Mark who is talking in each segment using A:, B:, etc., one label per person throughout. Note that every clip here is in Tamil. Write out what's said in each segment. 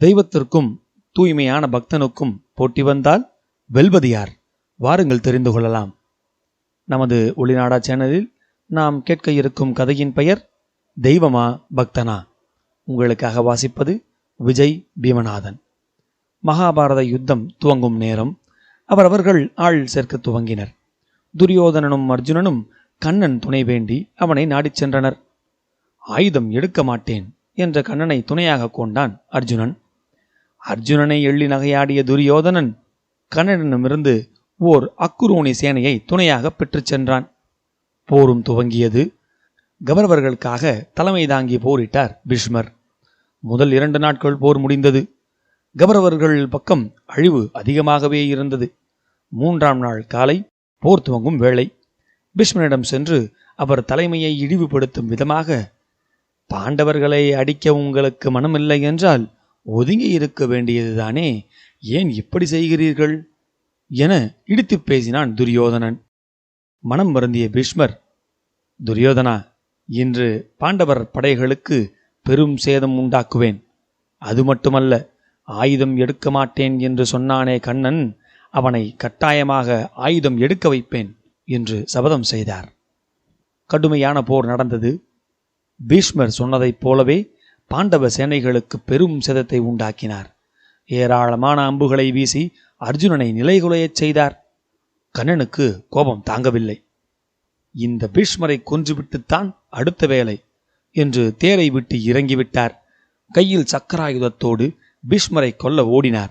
A: தெய்வத்திற்கும் தூய்மையான பக்தனுக்கும் போட்டி வந்தால் வெல்வது யார்? வாருங்கள் தெரிந்து கொள்ளலாம். நமது ஒளிநாடா சேனலில் நாம் கேட்க இருக்கும் கதையின் பெயர் தெய்வமா பக்தனா? உங்களுக்காக வாசிப்பது விஜய் பீமநாதன். மகாபாரத யுத்தம் துவங்கும் நேரம் அவரவர்கள் ஆள் சேர்க்க துவங்கினர். துரியோதனனும் அர்ஜுனனும் கண்ணன் துணை வேண்டி அவனை நாடிச் சென்றனர். ஆயுதம் எடுக்க மாட்டேன் என்ற கண்ணனை துணையாக கொண்டான் அர்ஜுனன். அர்ஜுனனை எள்ளி நகையாடிய துரியோதனன் கண்ணனிடமிருந்து ஓர் அக்குரோணி சேனையை துணையாக பெற்றுச் சென்றான். போரும் துவங்கியது. கவரவர்களுக்காக தலைமை தாங்கி போரிட்டார் பீஷ்மர். முதல் இரண்டு நாட்கள் போர் முடிந்தது. கவரவர்கள் பக்கம் அழிவு அதிகமாகவே இருந்தது. மூன்றாம் நாள் காலை போர் துவங்கும் வேளை பீஷ்மனிடம் சென்று அவர் தலைமையை இழிவுபடுத்தும் விதமாக பாண்டவர்களை அடிக்க உங்களுக்கு மனமில்லை என்றால் ஒதுங்கி இருக்க வேண்டியதுதானே? ஏன் இப்படி செய்கிறீர்கள்? என இடித்துப் பேசினான் துரியோதனன். மனம் வருந்திய பீஷ்மர் துரியோதனா இன்று பாண்டவர் படைகளுக்கு பெரும் சேதம் உண்டாக்குவேன். அது மட்டுமல்ல ஆயுதம் எடுக்க மாட்டேன் என்று சொன்னானே கண்ணன் அவனை கட்டாயமாக ஆயுதம் எடுக்க வைப்பேன் என்று சபதம் செய்தார். கடுமையான போர் நடந்தது. பீஷ்மர் சொன்னதைப் போலவே பாண்டவ சேனைகளுக்கு பெரும் சேதத்தை உண்டாக்கினார். ஏராளமான அம்புகளை வீசி அர்ஜுனனை நிலைகுலையச் செய்தார். கண்ணனுக்கு கோபம் தாங்கவில்லை. இந்த பீஷ்மரை கொன்றுவிட்டுத்தான் அடுத்த வேலை என்று தேரை விட்டு இறங்கிவிட்டார். கையில் சக்கராயுதத்தோடு பீஷ்மரை கொல்ல ஓடினார்.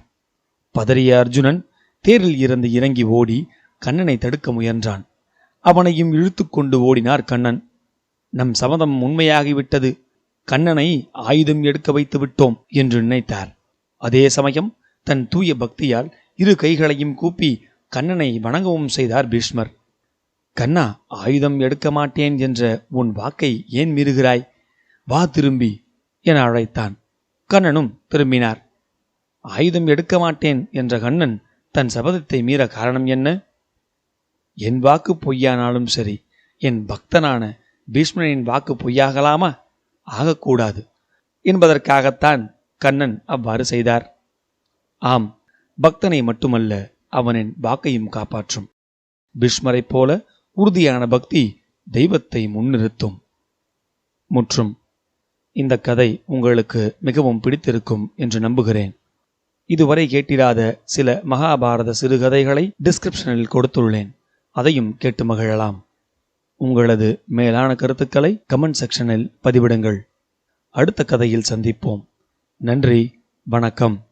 A: பதறிய அர்ஜுனன் தேரில் இருந்து இறங்கி ஓடி கண்ணனை தடுக்க முயன்றான். அவனையும் இழுத்துக்கொண்டு ஓடினார் கண்ணன். நம் சபதம் உண்மையாகிவிட்டது. கண்ணனை ஆயுதம் எடுக்க வைத்து விட்டோம் என்று நினைத்தார். அதே சமயம் தன் தூய பக்தியால் இரு கைகளையும் கூப்பி கண்ணனை வணங்கவும் செய்தார் பீஷ்மர். கண்ணா ஆயுதம் எடுக்க மாட்டேன் என்ற உன் வாக்கை ஏன் மீறுகிறாய்? வா திரும்பி என அழைத்தான். கண்ணனும் திரும்பினார். ஆயுதம் எடுக்க மாட்டேன் என்ற கண்ணன் தன் சபதத்தை மீற காரணம் என்ன? என் வாக்கு பொய்யானாலும் சரி. என் பக்தனான பீஷ்மனின் வாக்கு பொய்யாகலாமா? ஆகக்கூடாது என்பதற்காகத்தான் கண்ணன் அவ்வாறு செய்தார். ஆம் பக்தனை மட்டுமல்ல அவனின் வாக்கையும் காப்பாற்றும். பீஷ்மரைப் போல உறுதியான பக்தி தெய்வத்தை முன்னிறுத்தும். முற்றும் இந்த கதை உங்களுக்கு மிகவும் பிடித்திருக்கும் என்று நம்புகிறேன். இதுவரை கேட்டிராத சில மகாபாரத சிறுகதைகளை டிஸ்கிரிப்ஷனில் கொடுத்துள்ளேன். அதையும் கேட்டு மகிழலாம். உங்களது மேலான கருத்துக்களை கமெண்ட் செக்ஷனில் பதிவிடுங்கள். அடுத்த கதையில் சந்திப்போம். நன்றி வணக்கம்.